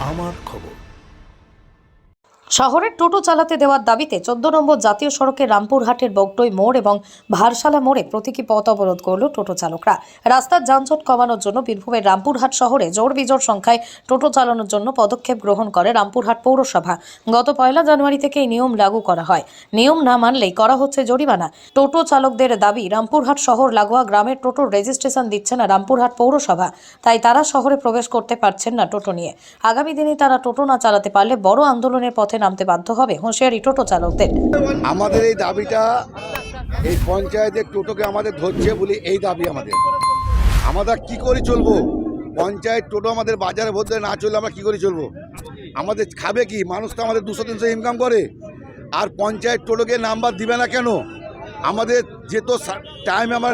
আমার খবর। শহরের টোটো চালাতে দেওয়ার দাবিতে চোদ্দ নম্বর জাতীয় সড়কের রামপুরহাটের বগটই মোড় এবং ভারসালা মোড়ে প্রতীকী পথ অবরোধ করল টোটো চালকরা। রাস্তার যানজট কমানোর জন্য বীরভূমের রামপুরহাট শহরে জোর বিজোর সংখ্যায় টোটো চালানোর জন্য পদক্ষেপ গ্রহণ করে রামপুরহাট পৌরসভা। গত পয়লা জানুয়ারি থেকে নিয়ম লাগু করা হয়। নিয়ম না মানলেই করা হচ্ছে জরিমানা। টোটো চালকদের দাবি, রামপুরহাট শহর লাগোয়া গ্রামের টোটোর রেজিস্ট্রেশন দিচ্ছে না রামপুরহাট পৌরসভা। তাই তারা শহরে প্রবেশ করতে পারছেন না টোটো নিয়ে। আগামী দিনে তারা টোটো না চালাতে পারলে বড় আন্দোলনের পথে নামতে বাধ্য হবে হুঁশিয়ারি টোটো চালকদের। আমাদের এই দাবিটা এই পঞ্চায়েতের টোটোকে আমাদের ধরছে বলে এই দাবি আমাদের। আমরা কি করে চলবো? পঞ্চায়েত টোটো আমাদের বাজারে ভর না চললে আমরা কি করে চলবো? আমাদের খাবে কি? মানুষ তো আমাদের দুশো তিনশো ইনকাম করে। আর পঞ্চায়েত টোটোকে নাম্বার দিবে না কেন? আমাদের যে তো টাইম আমার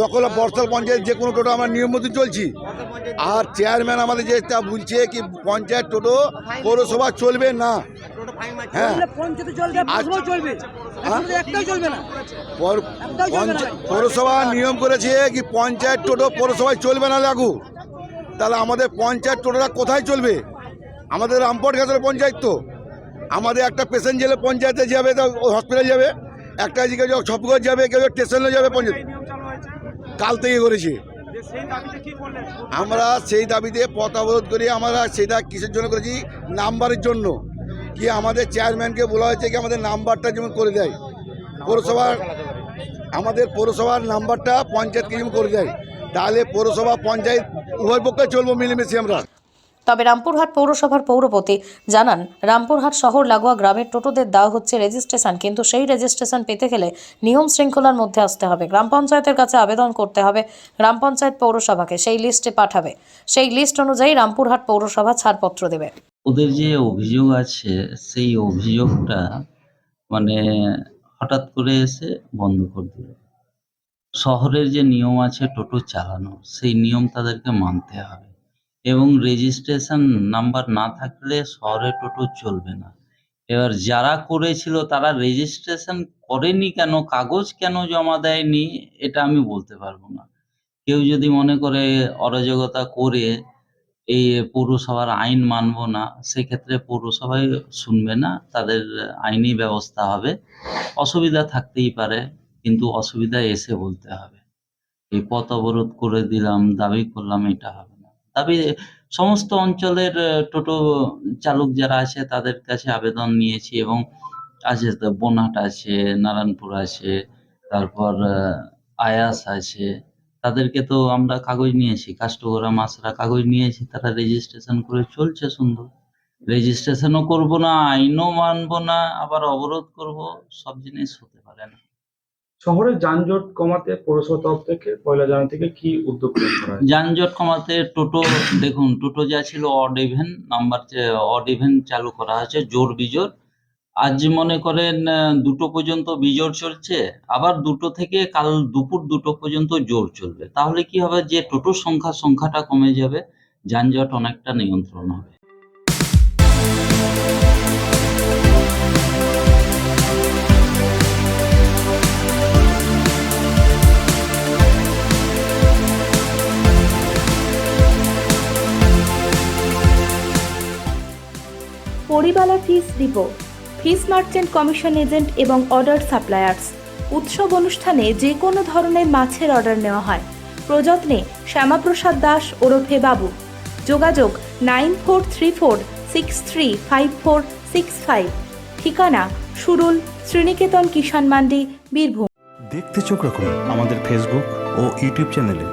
দখল বর্ষাল পঞ্চায়েত যে কোনো টোটো আমরা নিয়ম মতো চলছি। আর চেয়ারম্যান আমাদের যে যেটা বলছে কি পঞ্চায়েত টোটো পৌরসভা চলবে না। হ্যাঁ। তো পৌরসভা নিয়ম করেছে কি পঞ্চায়েত টোটো পৌরসভায় চলবে না লাগু। তাহলে আমাদের পঞ্চায়েত টোটোটা কোথায় চলবে? আমাদের রামপট গেছিল পঞ্চায়েত তো। আমাদের একটা পেশেন্ট জেলে পঞ্চায়েতে যাবে তো হসপিটাল যাবে। একটা এদিকে যাও ছপগঞ্জ যাবে কেউ স্টেশনে যাবে পঞ্চায়েত। কাল থেকে করেছে। আমরা সেই দাবিতে পথ অবরোধ করি আমরা সেটা কিসের জন্য করেছি? নাম্বারের জন্য। কি আমাদের চেয়ারম্যানকে বলা হয়েছে কি আমাদের নাম্বারটা যেমন করে দেয়। পৌরসভার আমাদের পৌরসভার নাম্বারটা পঞ্চায়েতকে যেমন করে দেয়। তাহলে পৌরসভা পঞ্চায়েত উভয় পক্ষে চলবো মিলেমিশে আমরা। তবে রামপুরহাট পৌরসভার পৌরপতি জানান, রামপুরহাট শহর লাগোয়া গ্রামের টোটোদের দেওয়া হচ্ছে রেজিস্ট্রেশন, কিন্তু সেই রেজিস্ট্রেশন পেতে গেলে নিয়ম শৃঙ্খলার মধ্যে আসতে হবে। গ্রাম পঞ্চায়েতের কাছে আবেদন করতে হবে গ্রাম পঞ্চায়েত পৌরসভাকে, সেই লিস্টে পাঠাবে। সেই লিস্ট অনুযায়ী রামপুরহাট পৌরসভা ছাড়পত্র দেবে। ওদের যে অভিযোগ আছে, সেই অভিযোগটা মানে হঠাৎ করে এসে বন্ধ করে দিল। শহরের যে নিয়ম আছে টোটো চালানো, সেই নিয়ম তাদেরকে মানতে হবে। এবং রেজিস্ট্রেশন নাম্বার না থাকলে শহরে টোটো চলবে না। এবার যারা করেছিল তারা রেজিস্ট্রেশন করেনি কেন? কাগজ কেন জমা দেয়নি? এটা আমি বলতে পারব না। কেউ যদি মনে করে অরাজকতা করে এই পৌরসভার আইন মানবো না, সেক্ষেত্রে পৌরসভায় শুনবে না, তাদের আইনি ব্যবস্থা হবে। অসুবিধা থাকতেই পারে, কিন্তু অসুবিধা এসে বলতে হবে। এই পথ অবরোধ করে দিলাম, দাবি করলাম, এটা হবে। দাবি সমস্ত অঞ্চলের টোটো চালক যারা আছে তাদের কাছে আবেদন নিয়েছি এবং আছে তো বনহাট আছে, নারায়ণপুর আছে, তারপর আয়াস আছে। তাদেরকে তো আমরা কাগজ নিয়েছি, কাস্টগোরা মাসরা কাগজ নিয়েছি, তারা রেজিস্ট্রেশন করে চলছে সুন্দর। রেজিস্ট্রেশনও করব না, আইনও মানবো না, আবার অবরোধ করব, সব জিনিস হতে পারে না। শহরের যানজট কমাতে পৌরসভা তরফ থেকে পয়লা জানুয়ারি থেকে কি উদ্যোগ যানজট কমাতে টোটো, দেখুন, টোটো যা ছিল odd even, number odd even চালু করা হয়েছে, জোর বিজোর। আজ মনে করেন দুটো পর্যন্ত বিজোর চলছে, আবার দুটো থেকে কাল দুপুর দুটো পর্যন্ত জোর চলবে। তাহলে কি হবে যে টোটোর সংখ্যা, সংখ্যাটা কমে যাবে, যানজট অনেকটা নিয়ন্ত্রণ হবে। পরিবালা fish depot fish merchant commission agent এবং অর্ডার সাপ্লায়ার্স উৎসব অনুষ্ঠানে যে কোনো ধরনের মাছের অর্ডার নেওয়া হয়। প্রযত্নে শ্যামাপ্রসাদ দাস, ওরফে বাবু। যোগাযোগ nine four three four, six three five four, six five. ঠিকানা সুরুল, শ্রীনিকেতন, কিষাণ মান্ডি, বীরভূম। দেখতে চোখ রাখুন আমাদের ফেসবুক ও ইউটিউব চ্যানেলে